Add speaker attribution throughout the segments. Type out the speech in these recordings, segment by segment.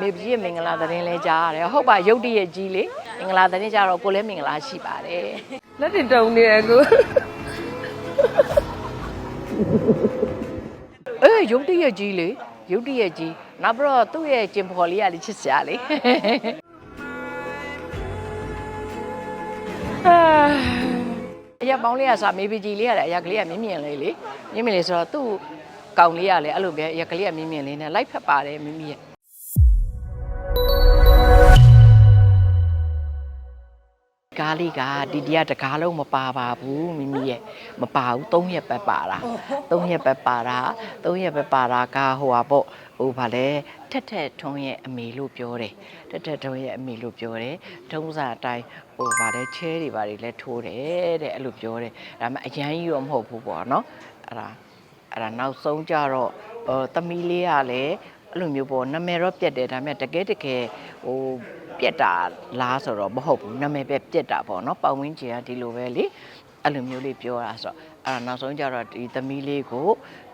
Speaker 1: မေပကြီးရဲ့မင်္ဂလာသတင်းလဲကြားရတယ်ဟုတ်ပါရုတ်တရက်ကြီးလေမင်္ဂလာသတင်းကြတော့ကိုလည်းမင်္ဂလာရှိပါတယ်
Speaker 2: လက်တင်တုံနေရကို
Speaker 1: အေးရုတ်တရက်ကြီးလေရုတ်တရက်ကြီးနောက်ပြီးတော့သူ့ရဲ့ကျင်ဖော်လေးကလည်းချစ်စရာလေအ ရာပေါင်းလေးကစားမေပကြီးလေးကလည်းအရာကလေးကမြင်မြင်လေးလေမြင်မြင်လေးဆိုတော့သူ့ကောင်လေးကလည်းအဲ့လိုပဲအရာကလေးကမြင်မြင်လေးနဲ့လိုက်ဖက်ပါတယ်မိမိရဲ့ ကားလေးကဒီဒီကတကားလုံးမပါပါဘူးမိမိရဲ့မပါဘူး၃ရက်ပဲပါတာ၃ရက်ပဲပါတာ၃ရက်ပဲပါတာကဟိုပါပေါ့ဟိုဗာလဲထက်ထက်ထုံးရဲ့အမေလို့ပြောတယ်ထက်ထက်ထုံးရဲ့အမေလို့ပြောတယ်ထုံးစာအတိုင်းဟိုဗာလဲချဲတွေဗာတွေလဲထိုးတယ်တဲ့အဲ့လိုပြောတယ်ဒါပေမဲ့အရန်ကြီးတော့မဟုတ်ဘူးပေါ့နော်အဲ့ဒါအဲ့ဒါနောက်ဆုံးကြတော့ဟိုသမီးလေးကလည်းအဲ့လိုမျိုးပေါ့နာမည်တော့ပြတ်တယ်ဒါပေမဲ့တကယ်တကယ်ဟို ပြက်တာလားဆိုတော့မဟုတ်ဘူးနာမည်ပဲပြက်တာပေါ့နော်ပတ်ဝန်းကျင်ကဒီလိုပဲလေအဲ့လိုမျိုးလေးပြောတာဆိုတော့အဲ့ဒါနောက်ဆုံးကျတော့ဒီသမီးလေးကို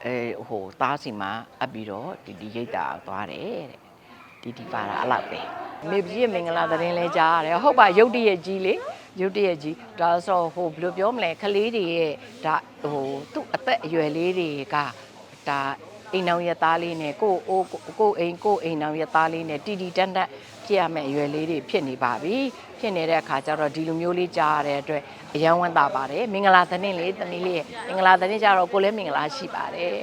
Speaker 1: အဲဟိုသားစီမှာအပ်ပြီးတော့ဒီဒီရိတ်တာသွားတယ်တဲ့ဒီဒီပါတာအဲ့လောက်ပဲမေပကြီးရဲ့မင်္ဂလာသတင်းလဲကြားရတယ်ဟုတ်ပါရုတ်တရက်ကြီးလေရုတ်တရက်ကြီးဒါဆိုဟိုဘယ်လိုပြောမလဲကလေးတွေရဲ့ဒါဟိုသူ့အသက်အရွယ်လေးတွေကဒါ အိမ်အောင်ရသားလေးနဲ့ကိုအိုးကိုအိမ်ကိုအိမ်အောင်ရသားလေးနဲ့တီတီတန်းတန်းဖြစ်ရမယ့်အရွယ်လေးတွေဖြစ်နေပါပြီဖြစ်နေတဲ့အခါကျတော့ဒီလိုမျိုးလေးကြားရတဲ့အတွက်အယံဝမ်းသာပါတယ်မင်္ဂလာသတင်းလေးသမီးလေးရဲ့မင်္ဂလာသတင်းကြတော့ကိုလည်းမင်္ဂလာရှိပါတယ်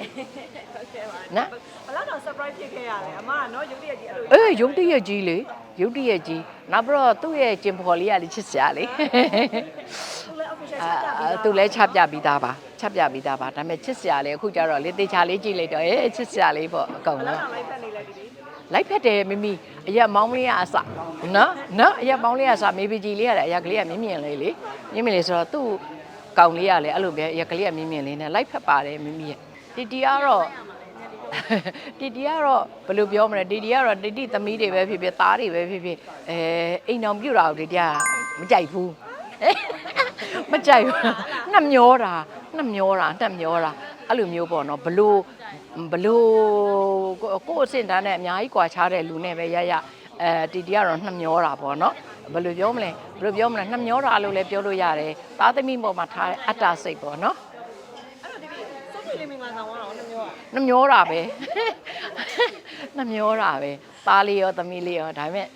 Speaker 1: နော်
Speaker 2: ဘလောက်တော့ surprise ဖြစ်ခဲ့ရလဲအမကနော်ရုပ်တရက်ကြီးအဲ့လို
Speaker 1: အေးရုတ်တရက်ကြီးလေရုတ်တရက်ကြီးနောက်ပြီးတော့သူ့ရဲ့ကျင်ဖော်လေးကလည်းချစ်စရာလေ
Speaker 2: သူလည်း official
Speaker 1: အာ
Speaker 2: ချက်ပြပြီး
Speaker 1: သူလည်းချပြပြီးသားပါ ချပြပြီးသားပါဒါပေမဲ့ချစ်စရာလေးအခုကျတော့လေတေချာလေးကြည့်လိုက်တော့အေးချစ်စရာလေးပေါ့အကုန်
Speaker 2: ဘလောက်
Speaker 1: လုံး
Speaker 2: တော့လိုက်ဖက်နေလဲဒီဒီ
Speaker 1: လိုက်ဖက်တယ်မိမိအရက်မောင်းလေးကအစနော်နော်အရက်မောင်းလေးကအစမေဘီကြီးလေးကလည်းအရက်ကလေးကမြင်မြင်လေးလေမြင်မြင်လေးဆိုတော့သူ့ကောင်လေးကလည်းအဲ့လိုပဲအရက်ကလေးကမြင်မြင်လေးနဲ့လိုက်ဖက်ပါတယ်မိမိရဲ့တီတီကတော့တီတီကတော့ဘယ်လိုပြောမလဲတီတီကတော့တီတီသမီးတွေပဲဖြစ်ဖြစ်သားတွေပဲဖြစ်ဖြစ်အဲအိမ်အောင်ပြူတာကိုတီတီကမကြိုက်ဘူးမကြိုက်ဘူးနှမျောတာ နှမျောတာနှမျောတာအဲ့လိုမျိုးပေါ့နော်ဘလို့ဘလို့ကိုကိုယ့်အစင်တန်းနဲ့အများကြီးကွာခြားတဲ့လူနဲ့ပဲရရအဲတီတီကတော့နှမျောတာပေါ့နော်ဘယ်လိုပြောမလဲဘယ်လိုပြောမလဲနှမျောတာလို့လည်းပြောလို့ရတယ်သားသမီးပေါ်မှာထားတဲ့အတ္တစိတ်ပေါ့နော်
Speaker 2: အဲ့တော့ဒီဒီစုပ်ပြလေးမင်္ဂလာဆောင်တော့နှစ်မျိုးอ่ะ
Speaker 1: နှမျောတာပဲနှမျောတာပဲသားလေးရောသမီးလေးရောဒါပေမဲ့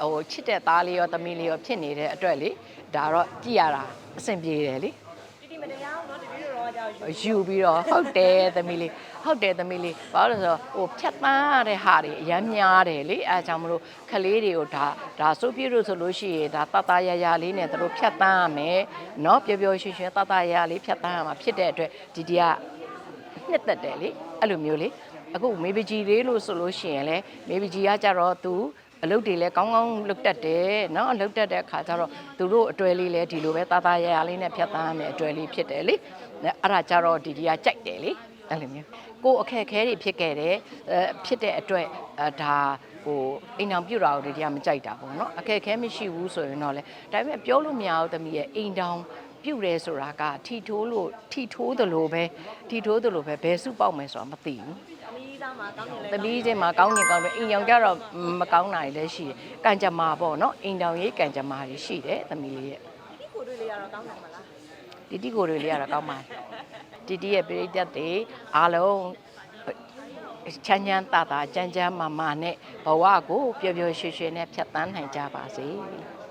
Speaker 1: အဲဟိုချစ်တဲ့သားလေးရောသမီးလေးရောဖြစ်နေတဲ့အတွက်လေဒါတော့ကြည်ရတာအဆင်ပြေတယ်လေ
Speaker 2: ဒီဒီမတရားဘူးနော်ဒီဒီတော့ကြောက် ယူ
Speaker 1: ယူပြီးတော့ဟုတ်တယ်သမီးလေးဟုတ်တယ်သမီးလေးဘာလို့လဲဆိုတော့ဟိုဖြတ်တန်းရတဲ့ဟာတွေအများများတယ်လေအဲအကြောင်းမလို့ခလေးတွေကိုဒါဒါဆိုပြလို့ဆိုလို့ရှိရင်ဒါတတရရလေးနဲ့တို့ဖြတ်တန်းရမယ်เนาะပျော်ပျော်ရွှင်ရွှင်တတရရလေးဖြတ်တန်းရမှာဖြစ်တဲ့အတွက်ဒီဒီကနှစ်သက်တယ်လေအဲ့လိုမျိုးလေအခုမေဘကြီးလေးလို့ဆိုလို့ရှိရင်လေမေဘကြီးကကြတော့သူ အလုပ်တွေလည်းကောင်းကောင်းလုပ်တတ်တယ်နော်အလုပ်တတ်တဲ့အခါကျတော့သူတို့အတွဲလေးလည်းဒီလိုပဲသားသားရရလေးနဲ့ဖြတ်သားရမယ်အတွဲလေးဖြစ်တယ်လေအဲ့ဒါကြတော့ဒီကြီးကကြိုက်တယ်လေအဲ့လိုမျိုးကိုအခက်အခဲတွေဖြစ်ခဲ့တယ်ဖြစ်တဲ့အတွက်ဒါဟိုအိမ်တောင်ပြုတ်တာကိုဒီကမကြိုက်တာပေါ့နော်အခက်အခဲမရှိဘူးဆိုရင်တော့လေဒါပေမဲ့ပြောလို့မရဘူးသမီးရဲ့အိမ်တောင်ပြုတ်တယ်ဆိုတာကထီထိုးလို့ထီထိုးသလိုပဲထီထိုးသလိုပဲဘယ်စုပေါက်မယ်ဆိုတာမသိဘူး
Speaker 2: အမီးသားမှာကောင်းနေလဲ
Speaker 1: သမီးချင်းမှာကောင်းကျင်ကောင်းတယ်အိမ်ရောင်ကြတော့မကောင်းတာတွေလည်းရှိတယ်။ကံကြမ္မာပေါ့နော်အိမ်တောင်ရေးကံကြမ္မာတွေရှိတယ်သမီးလေးရဲ့
Speaker 2: ဒီကိုတွေ့လေးရတော့ကောင်းတယ်မလား
Speaker 1: တီတီကိုတွေလေးရတာကောင်းပါတယ်။တီတီရဲ့ပြိတ္တတွေအားလုံးချမ်းချမ်းသာသာကြမ်းကြမ်းမာမာနဲ့ဘဝကိုပျော်ပျော်ရွှင်ရွှင်နဲ့ဖြတ်သန်းနိုင်ကြပါစေ။